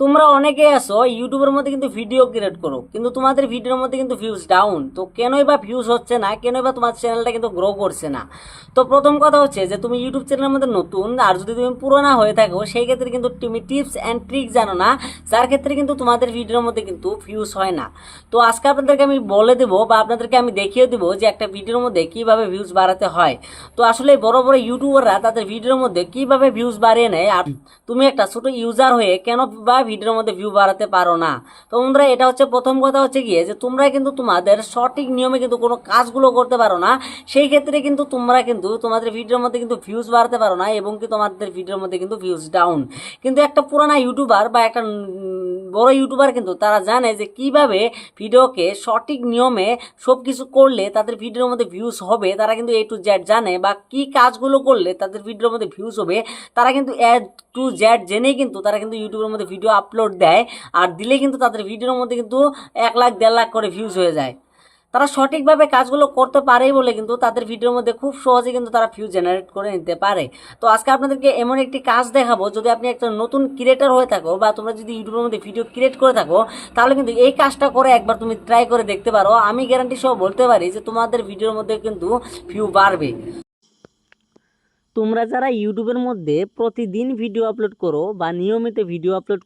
তোমরা অনেকে আসো ইউটিউবের মধ্যে কিন্তু ভিডিও ক্রিয়েট করো, কিন্তু তোমাদের ভিডিওর মধ্যে কিন্তু ভিউজ ডাউন তো কেনই বা ভিউজ হচ্ছে না, কেনই বা তোমার চ্যানেলটা কিন্তু গ্রো করছে না? তো প্রথম কথা হচ্ছে যে, তুমি ইউটিউব চ্যানেলের মধ্যে নতুন, আর যদি তুমি পুরোনা হয়ে থাকো, সেই ক্ষেত্রে কিন্তু তুমি টিপস অ্যান্ড ট্রিক জানো না, যার ক্ষেত্রে কিন্তু তোমাদের ভিডিওর মধ্যে কিন্তু ভিউজ হয় না। তো আজকে আপনাদেরকে আমি বলে দেবো, বা আপনাদেরকে আমি দেখিয়ে দেবো যে একটা ভিডিওর মধ্যে কীভাবে ভিউজ বাড়াতে হয়। তো আসলে বড় বড় ইউটিউবাররা তাদের ভিডিওর মধ্যে কীভাবে ভিউজ বাড়িয়ে নেয়, আর তুমি একটা ছোট ইউজার হয়ে কেন বা ভিডিওর মধ্যে ভিউ বাড়াতে পারো না। তো বন্ধুরা, এটা হচ্ছে প্রথম কথা হচ্ছে গিয়ে যে তোমরা কিন্তু তোমাদের সঠিক নিয়মে কিন্তু কোনো কাজগুলো করতে পারো না। সেই ক্ষেত্রে কিন্তু তোমরা কিন্তু তোমাদের ভিডিওর মধ্যে কিন্তু ভিউজ বাড়াতে পারো না এবং কি তোমাদের ভিডিওর মধ্যে কিন্তু ভিউজ ডাউন কিন্তু একটা পুরানা ইউটিউবার বা একটা বড় ইউটিউবার কিন্তু তারা জানে যে কীভাবে ভিডিওকে সঠিক নিয়মে সব কিছু করলে তাদের ভিডিওর মধ্যে ভিউজ হবে। তারা কিন্তু এ টু জ্যাড জানে বা কি কাজগুলো করলে তাদের ভিডিওর মধ্যে ভিউজ হবে। তারা কিন্তু এ টু জ্যাড জেনেই কিন্তু তারা কিন্তু ইউটিউবের মধ্যে ভিডিও আপলোড দেয়। আর দিলে কিন্তু তাদের ভিডিওর মধ্যে কিন্তু এক লাখ, দেড় লাখ করে ভিউজ হয়ে যায়। তারা সঠিকভাবে কাজগুলো করতে পারেই বলে কিন্তু তাদের ভিডিওর মধ্যে খুব সহজে কিন্তু তারা ভিউ জেনারেট করে নিতে পারে। তো আজকে আপনাদেরকে এমন একটি কাজ দেখাবো, যদি আপনি একটা নতুন ক্রিয়েটার হয়ে থাকো বা তোমরা যদি ইউটিউবের মধ্যে ভিডিও ক্রিয়েট করে থাকো, তাহলে কিন্তু এই কাজটা করে একবার তুমি ট্রাই করে দেখতে পারো। আমি গ্যারান্টি সহ বলতে পারি যে তোমাদের ভিডিওর মধ্যে কিন্তু ভিউ বাড়বে। তোমরা যারা ইউটিউবের মধ্যে প্রতিদিন ভিডিও আপলোড করো বা নিয়মিত ভিডিও আপলোড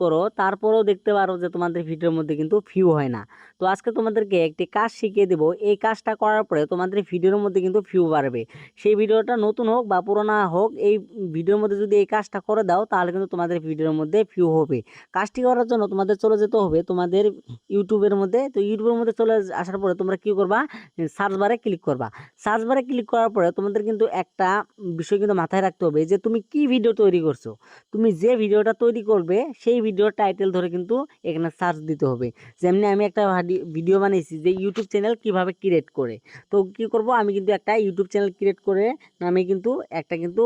করো তারপরেও দেখতে পারো যে তোমাদের ভিডিওর মধ্যে কিন্তু ভিউ হয় না। তো আজকে তোমাদেরকে একটি কাজ শিখিয়ে দেবো। এই কাজটা করার পরে তোমাদের ভিডিওর মধ্যে কিন্তু ভিউ বাড়বে। সেই ভিডিওটা নতুন হোক বা পুরোনো হোক, এই ভিডিওর মধ্যে যদি এই কাজটা করে দাও, তাহলে কিন্তু তোমাদের ভিডিওর মধ্যে ভিউ হবে। কাজটি করার জন্য তোমাদের চলে যেতে হবে তোমাদের ইউটিউবের মধ্যে। তো ইউটিউবের মধ্যে চলে আসার পরে তোমরা কি করবা? সার্চ বারে ক্লিক করবা। সার্চ বারে ক্লিক করার পরে তোমাদের কিন্তু একটা বিষয় কিন্তু মাথায় রাখতে হবে যে তুমি কি ভিডিও তৈরি করছ? তুমি যে ভিডিওটা তৈরি করবে, সেই ভিডিওর টাইটেল ধরে কিন্তু এখানে সার্চ দিতে হবে। যেমনি আমি একটা ভিডিও বানিয়েছি যে ইউটিউব চ্যানেল কীভাবে ক্রিয়েট করে। তো কি করব? আমি কিন্তু একটা ইউটিউব চ্যানেল ক্রিয়েট করে আমি কিন্তু একটা কিন্তু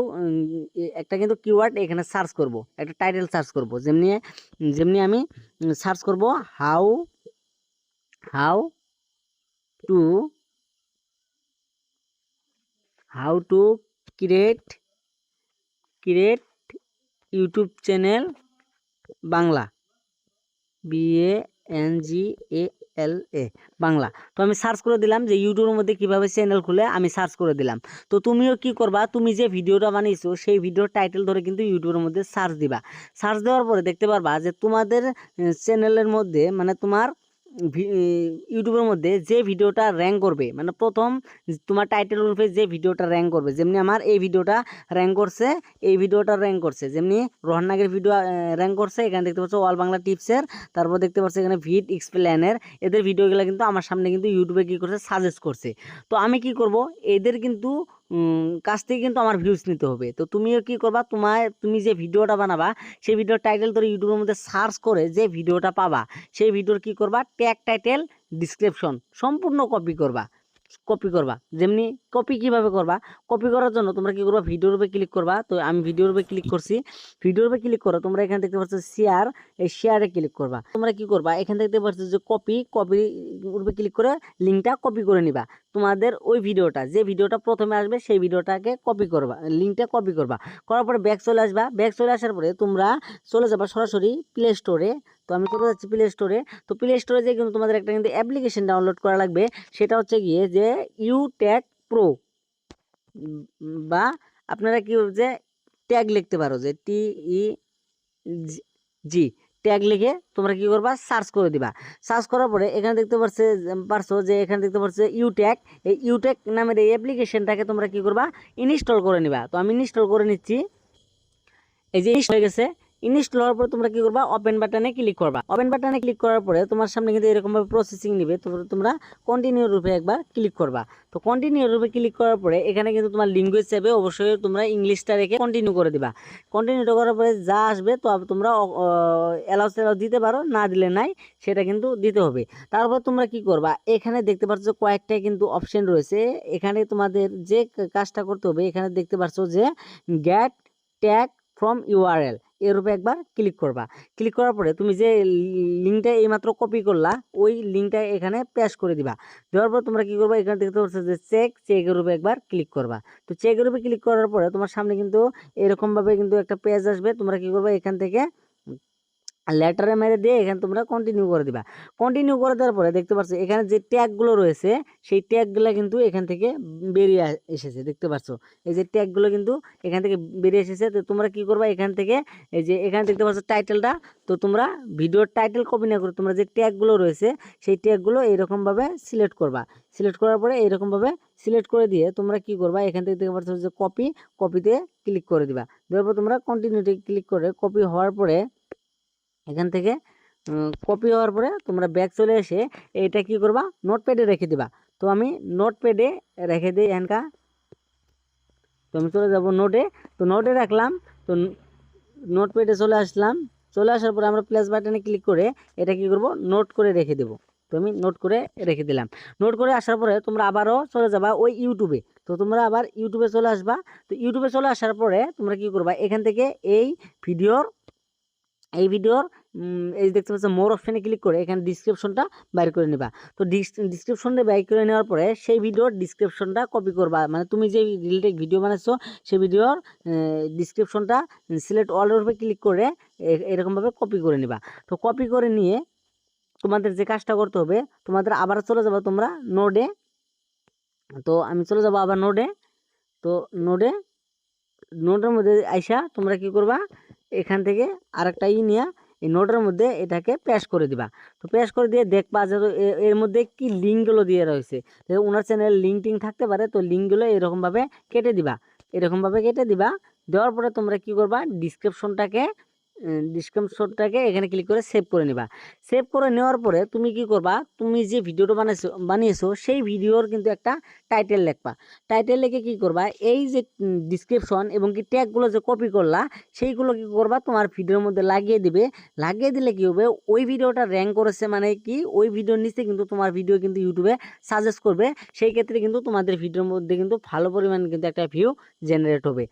একটা কিন্তু কিওয়ার্ড এখানে সার্চ করব। একটা টাইটেল সার্চ করব। যেমনি যেমনি আমি সার্চ করব how how to how to create create YouTube channel Bangla B A N G L A এ বাংলা তো আমি সার্চ করে দিলাম যে ইউটিউবের মধ্যে কীভাবে চ্যানেল খুলে, আমি সার্চ করে দিলাম। তো তুমিও কি করবা, তুমি যে ভিডিওটা বানিয়েছো, সেই ভিডিওর টাইটেল ধরে কিন্তু ইউটিউবের মধ্যে সার্চ দিবা। সার্চ দেওয়ার পরে দেখতে পারবা যে তোমাদের চ্যানেলের মধ্যে মানে তোমার ইউটিউবের মধ্যে যে ভিডিওটা র্যাঙ্ক করবে মানে প্রথম তোমার টাইটেল রূপে যে ভিডিওটা র্যাঙ্ক করবে। যেমনি আমার এই ভিডিওটা র্যাঙ্ক করছে, এই ভিডিওটা র্যাঙ্ক করছে। যেমনি রোহান নাগের ভিডিও র্যাঙ্ক করছে, এখানে দেখতে পাচ্ছ অল বাংলা টিপসের তারপর দেখতে পাচ্ছ এখানে ভিট এক্সপ্লেনের এদের ভিডিওগুলো কিন্তু আমার সামনে কিন্তু ইউটিউবে কী করছে সাজেস্ট করছে। তো আমি কি করব, এদের কিন্তু কাছ থেকে কিন্তু আমার ভিউজ নিতে হবে। তো তুমিও কি করবা? তোমার তুমি যে ভিডিওটা বানাবা, সেই ভিডিওর টাইটেল ধরে ইউটিউবের মধ্যে সার্চ করে যে ভিডিওটা পাবা, সেই ভিডিওর কি করবা? ট্যাগ টাইটেল ডিসক্রিপশন সম্পূর্ণ কপি করবা। কপি করবা। যেমনি কপি কীভাবে করবা? কপি করার জন্য তোমরা কি করবা? ভিডিওর উপরে ক্লিক করবা। তো আমি ভিডিওর উপরে ক্লিক করছি। ভিডিওর উপরে ক্লিক করো তোমরা এখানে দেখতে পাচ্ছ শেয়ার এই শেয়ারে ক্লিক করবা। তোমরা কি করবা? এখানে দেখতে পাচ্ছ যে কপি কপি উপরে ক্লিক করে লিঙ্কটা কপি করে নিবা। তোমাদের ওই ভিডিওটা, যে ভিডিওটা প্রথমে আসবে সেই ভিডিওটাকে কপি করবা, লিঙ্কটা কপি করবা। করার পরে ব্যাক চলে আসবা ব্যাক চলে আসার পরে তোমরা চলে যাবা সরাসরি প্লে স্টোরে তো আমি চলে যাচ্ছি প্লে স্টোরে তো প্লে স্টোরে যে কিন্তু তোমাদের একটা কিন্তু অ্যাপ্লিকেশন ডাউনলোড করা লাগবে, সেটা হচ্ছে গিয়ে যে ইউ ট্যাগ প্রো বা আপনারা কি যে ট্যাগ লিখতে পারো যে টি ই জি ট্যাগ লিখে তোমরা কি করবা? সার্চ করে দিবা। সার্চ করার পরে এখানে দেখতে পারছে, পারছ যে এখানে দেখতে পারছে ইউট্যাগ এই ইউট্যাগ নামের এই অ্যাপ্লিকেশনটাকে তোমরা কি করবা? ইনস্টল করে নিবা। তো আমি ইনস্টল করে নিচ্ছি। এই যে ইনস্টল হয়ে গেছে। ইনস্টল হওয়ার পরে তোমরা কি করবা? ওপেন বাটনে ক্লিক করবা। ওপেন বাটনে ক্লিক করার পরে তোমার সামনে কিন্তু এরকম ভাবে প্রসেসিং নিবে। তো তোমরা কন্টিনিউ রূপে একবার ক্লিক করবা। তো কন্টিনিউ রূপে ক্লিক করার পরে এখানে কিন্তু তোমার ল্যাঙ্গুয়েজ চাইবে। অবশ্যই তোমরা ইংলিশটা রেখে কন্টিনিউ করে দিবা। কন্টিনিউটা করার পরে যা আসবে, তো তোমরা অ্যালাউ অ্যালাউ দিতে পারো, না দিলে নাই, সেটা কিন্তু দিতে হবে। তারপর তোমরা কি করবা? এখানে দেখতে পাচ্ছ কয়েকটা কিন্তু অপশন রয়েছে। এখানে তোমাদের যে কাজটা করতে হবে, এখানে দেখতে পাচ্ছ যে গ্যাট ট্যাগ ফ্রম ইউআরএল এর উপরে একবার ক্লিক করবা। ক্লিক করার পরে তুমি যে লিঙ্কটা এইমাত্র কপি করলা, ওই লিঙ্কটা এখানে পেস্ট করে দিবা। দেওয়ার পর তোমরা কী করবা? এখানে দেখতে পাচ্ছ যে চেক চেকের উপরে একবার ক্লিক করবা। তো চেকের উপরে ক্লিক করার পরে তোমার সামনে কিন্তু এরকমভাবে কিন্তু একটা পেজ আসবে। তোমরা কী করবা? এখান থেকে লেটারে মেরে দিয়ে এখানে তোমরা কন্টিনিউ করে দিবা। কন্টিনিউ করে দেওয়ার পরে দেখতে পাচ্ছ এখানে যে ট্যাগগুলো রয়েছে, সেই ট্যাগগুলো কিন্তু এখান থেকে বেরিয়ে এসেছে, দেখতে পাচ্ছ এই যে ট্যাগগুলো কিন্তু এখান থেকে বেরিয়ে এসেছে, তো তোমরা কি করবা? এখান থেকে এই যে এখানে দেখতে পাচ্ছ টাইটেলটা তো তোমরা ভিডিওর টাইটেল কপি না করে তোমরা যে ট্যাগগুলো রয়েছে, সেই ট্যাগগুলো এইরকমভাবে সিলেক্ট করবা। সিলেক্ট করার পরে এইরকমভাবে সিলেক্ট করে দিয়ে তোমরা কি করবা? এখান থেকে দেখতে পাচ্ছ যে কপি কপিতে ক্লিক করে দিবা। দেওয়ার পর তোমরা কন্টিনিউতে ক্লিক করে কপি হওয়ার পরে এখান থেকে কপি হওয়ার পরে তোমরা ব্যাক চলে এসে এটা কি করবা? নোটপ্যাডে রেখে দিবা। তো আমি নোটপ্যাডে রেখে দিই এনকা তো আমি চলে যাব নোটে তো নোটে রাখলাম। তো নোটপ্যাডে চলে আসলাম। চলে আসার পরে আমরা প্লাস বাটনে ক্লিক করে এটা কি করব? নোট করে রেখে দেবো। তো আমি নোট করে রেখে দিলাম। নোট করে আসার পরে তোমরা আবারও চলে যাবা ওই ইউটিউবে তো তোমরা আবার ইউটিউবে চলে আসবা। তো ইউটিউবে চলে আসার পরে তোমরা কি করবা? এখান থেকে এই ভিডিওর এই ভিডিওর এই দেখতে পাচ্ছ মোর অপশানে ক্লিক করে এখানে ডিসক্রিপশনটা বাইর করে নিবা। তো ডিসক্রিপশনটা বাইর করে নেওয়ার পরে সেই ভিডিওর ডিসক্রিপশনটা কপি করবা। মানে তুমি যে রিলেটেড ভিডিও বানাচ্ছো সেই ভিডিওর ডিসক্রিপশনটা সিলেক্ট অলের উপরে ক্লিক করে এরকমভাবে কপি করে নিবা। তো কপি করে নিয়ে তোমাদের যে কাজটা করতে হবে, তোমাদের আবার চলে যাবে তোমরা নোডে তো আমি চলে যাব আবার নোডে তো নোডে নোটের মধ্যে আইসা তোমরা কি করবা? এখান থেকে আরেকটা ই নিয়ে এই নোটের মধ্যে এটাকে প্যাশ করে দিবা। তো প্যাশ করে দিয়ে দেখবা যে এর মধ্যে কি লিঙ্কগুলো দিয়ে রয়েছে। তো ওনার চ্যানেলের লিঙ্ক টিঙ্ক থাকতে পারে, তো লিঙ্কগুলো এরকমভাবে কেটে দিবা। এরকমভাবে কেটে দিবা। দেওয়ার পরে তোমরা কি করবা? ডিসক্রিপশনটাকে ডিসক্রিপশনটাকে এখানে ক্লিক করে সেভ করে নিবা। সেভ করে নেওয়ার পরে তুমি কি করবা? তুমি যে ভিডিওটা বানাইছো, বানিয়েছো, সেই ভিডিওর কিন্তু একটা টাইটেল লিখবা। টাইটেল লিখে কি করবা? এই যে ডিসক্রিপশন এবং কি ট্যাগগুলো যে কপি করলা, সেইগুলো কি করবা? তোমার ভিডিওর মধ্যে লাগিয়ে দিবে। লাগিয়ে দিলে কি হবে? ওই ভিডিওটা র্যাঙ্ক করেছে মানে কি? ওই ভিডিওর নিচে কিন্তু তোমার ভিডিও কিন্তু ইউটিউবে সাজেস্ট করবে। সেই ক্ষেত্রে কিন্তু তোমাদের ভিডিওর মধ্যে কিন্তু ভালো পরিমাণ কিন্তু একটা ভিউ জেনারেট হবে।